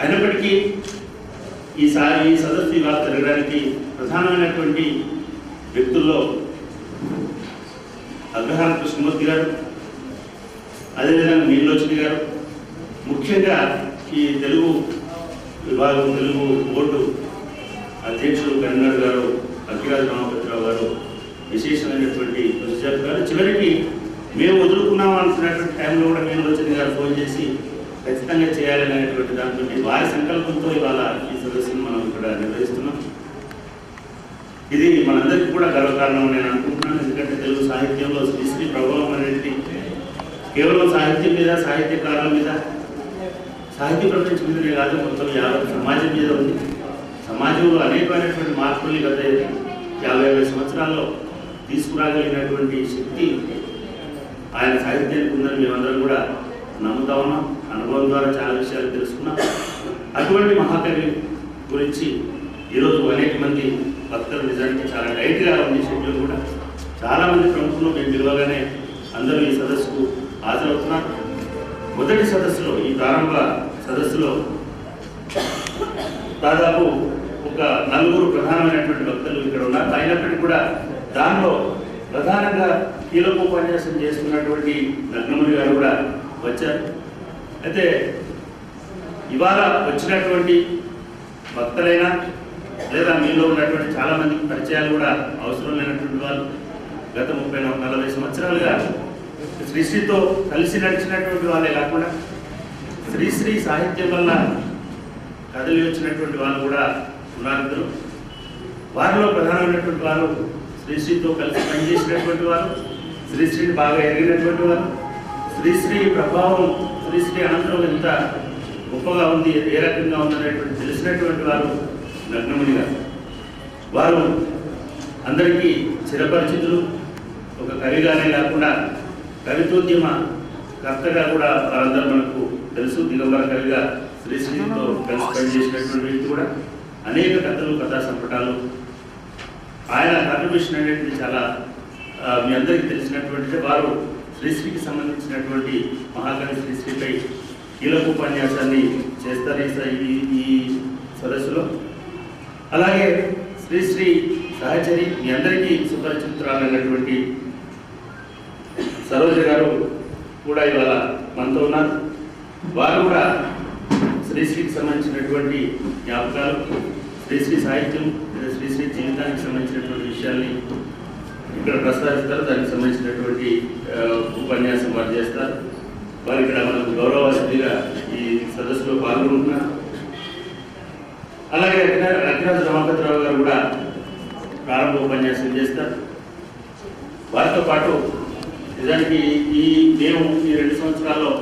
అయినప్పటికీ ఈసారి ఈ సదస్సు ఇవాళ జరగడానికి ప్రధానమైనటువంటి వ్యక్తుల్లో అగ్రహార కృష్ణమూర్తి గారు అదేవిధంగా నీలోచని గారు ముఖ్యంగా ఈ తెలుగు విభాగం తెలుగు బోర్డు అధ్యక్షుడు కన్నడ గారు అఖిరాజ్ రామపతిరావు గారు విశేషమైనటువంటి కృషి జరిపారు చివరికి మేము వదులుకున్నాం అనుకున్నటువంటి టైంలో కూడా నీలోచని గారు ఫోన్ చేసి ఖచ్చితంగా చేయాలనేటువంటి దాంతో వారి సంకల్పంతో ఇవాళ ఈ సదస్సును మనం ఇక్కడ నిర్వహిస్తున్నాం. ఇది మనందరికీ కూడా గర్వకారణం నేను అనుకుంటున్నాను. ఎందుకంటే తెలుగు సాహిత్యంలో శ్రీశ్రీ ప్రభావం అనేది కేవలం సాహిత్యం మీద సాహిత్యకారుల మీద సాహిత్య ప్రపంచం మీదనే కాదు మొత్తం యావత్ సమాజం మీద ఉంది. సమాజంలో అనేకమైనటువంటి మార్పులు గత యాభై యాభై సంవత్సరాల్లో తీసుకురాగలిగినటువంటి శక్తి ఆయన సాహిత్యానికి ఉందని మేమందరం కూడా నమ్ముతా ఉన్నాం అనుభవం ద్వారా చాలా విషయాలు తెలుసుకున్నాం అటువంటి మహాకవి గురించి ఈరోజు అనేక మంది భక్తులు నిజానికి చాలా టైట్గా ఉంది షెడ్యూల్ కూడా చాలామంది ప్రముఖులు మేము పిలవగానే అందరూ ఈ సదస్సుకు హాజరవుతున్నారు. మొదటి సదస్సులో ఈ ప్రారంభ సదస్సులో దాదాపు ఒక నలుగురు ప్రధానమైనటువంటి భక్తులు ఇక్కడ ఉన్నారు. అయినప్పటికీ కూడా దానిలో ప్రధానంగా కీలక ఉపన్యాసం చేస్తున్నటువంటి నగ్నముని గారు కూడా వచ్చారు. అయితే ఇవాళ వచ్చినటువంటి భక్తులైనా లేదా మీలో ఉన్నటువంటి చాలామందికి పరిచయాలు కూడా అవసరం లేనటువంటి వాళ్ళు గత ముప్పై నలభై నలభై సంవత్సరాలుగా శ్రీశ్రీతో కలిసి నడిచినటువంటి వాళ్ళే కాకుండా శ్రీశ్రీ సాహిత్యం వల్ల కథలు వచ్చినటువంటి వాళ్ళు కూడా ఉన్నారు వారిలో ప్రధానమైనటువంటి వారు శ్రీశ్రీతో కలిసి పనిచేసినటువంటి వారు శ్రీశ్రీని బాగా ఎరిగినటువంటి వారు శ్రీశ్రీ ప్రభావం శ్రీశ్రీ అనంతరం ఎంత గొప్పగా ఉంది ఏ రకంగా ఉందనేటువంటి తెలిసినటువంటి వారు నగ్నముని గారు. వారు అందరికీ చిరపరిచితులు ఒక కవిగానే కాకుండా కవితోద్యమ కర్తగా కూడా వారందరూ మనకు తెలుసు. దిగంబర కవిగా శ్రీశ్రీతో కలిసి పనిచేసినటువంటి వ్యక్తి కూడా అనేక కథలు కథా సంపుటాలు. ఆయన కాంట్రిబ్యూషన్ అనేది చాలా మీ అందరికీ తెలిసినటువంటి వారు శ్రీశ్రీకి సంబంధించినటువంటి మహాకవి శ్రీశ్రీపై కీలక ఉపన్యాసాన్ని చేస్తారు ఈ ఈ ఈ సదస్సులో. అలాగే శ్రీశ్రీ సహచరి మీ అందరికీ సుపరిచితురాలైనటువంటి సరోజ గారు కూడా ఇవాళ మనతో ఉన్నారు. వారు కూడా శ్రీశ్రీకి సంబంధించినటువంటి జ్ఞాపకాలు శ్రీశ్రీ సాహిత్యం లేదా శ్రీశ్రీ జీవితానికి సంబంధించినటువంటి విషయాల్ని ఇక్కడ ప్రస్తావిస్తారు దానికి సంబంధించినటువంటి ఉపన్యాసం వారు చేస్తారు. వారు ఇక్కడ మనకు గౌరవాసిగా ఈ సదస్సులో పాల్గొంటున్నారు. అలాగే రఘురాజు రమాపతిరావు గారు కూడా ప్రారంభ ఉపన్యాసం చేస్తారు. వారితో పాటు నిజానికి ఈ మేము ఈ రెండు సంవత్సరాల్లో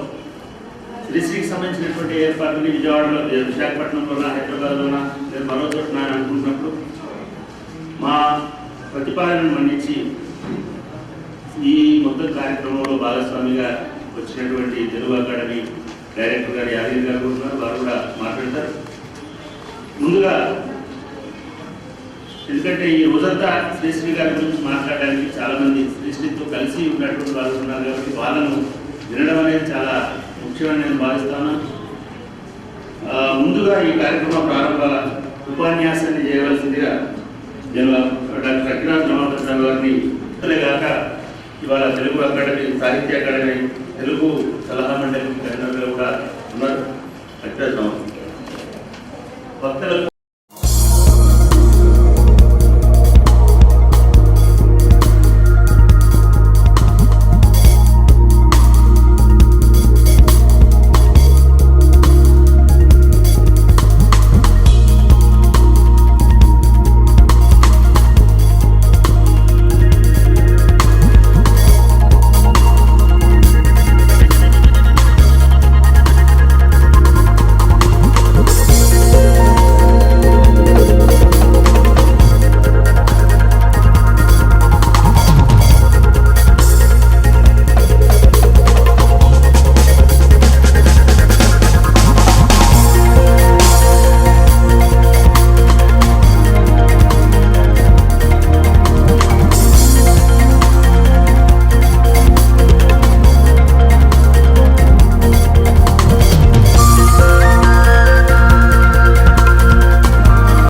శ్రీశ్రీకి సంబంధించినటువంటి ఏర్పాట్లని విజయవాడలో విశాఖపట్నంలోనా హైదరాబాద్లోనా లేదా మరో చోటన అనుకుంటున్నాం ప్రతిపాదనను మన్నించి ఈ మొత్తం కార్యక్రమంలో భాగస్వామిగా వచ్చినటువంటి తెలుగు అకాడమీ డైరెక్టర్ గారు యాదగిరి గారు ఉన్నారు. వారు కూడా మాట్లాడతారు. ముందుగా ఎందుకంటే ఈ రోజంతా శ్రీశ్రీ గారి గురించి మాట్లాడడానికి చాలా మంది శ్రీశ్రీతో కలిసి ఉన్నటువంటి వాళ్ళు ఉన్నారు కాబట్టి వాళ్ళను వినడం అనేది చాలా ముఖ్యమని నేను భావిస్తాను. ముందుగా ఈ కార్యక్రమం ప్రారంభ ఉపన్యాసాన్ని చేయవలసిందిగా నేను మంది గారిని కాక ఇవాళ తెలుగు అకాడమీ సాహిత్య అకాడమీ తెలుగు సలహా మండలి కన్వీనర్గా కూడా ఉన్నారు. అఖిరాజ్ భక్తులకు